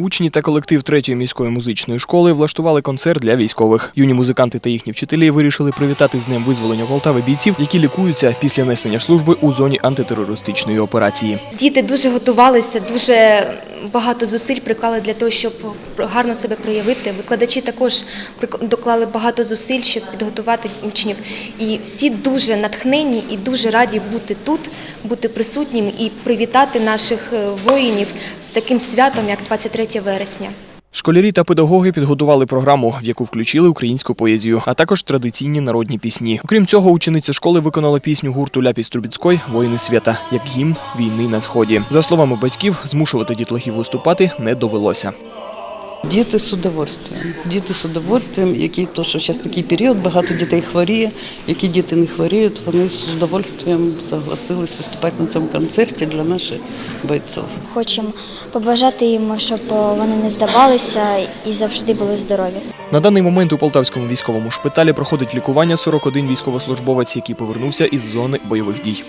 Учні та колектив третьої міської музичної школи влаштували концерт для військових. Юні музиканти та їхні вчителі вирішили привітати з днем визволення Полтави бійців, які лікуються після несення служби у зоні антитерористичної операції. Діти дуже готувалися, дуже багато зусиль приклали для того, щоб гарно себе проявити. Викладачі також доклали багато зусиль, щоб підготувати учнів. І всі дуже натхнені і дуже раді бути тут, бути присутніми і привітати наших е, воїнів з таким святом, як 23 вересня. Школярі та педагоги підготували програму, в яку включили українську поезію, а також традиційні народні пісні. Окрім цього, учениця школи виконала пісню гурту Ляпіс Трубіцької Воїни свята як гімн війни на сході. За словами батьків, змушувати дітлахів виступати не довелося. Діти з удовольствием. Діти з удовольствием, які то, що зараз такий період, багато дітей хворіє. Які діти не хворіють, вони з удовольствием согласились виступати на цьому концерті для наших бойців. Хочемо побажати їм, щоб вони не здавалися і завжди були здорові. На даний момент у Полтавському військовому шпиталі проходить лікування 41 військовослужбовець, який повернувся із зони бойових дій.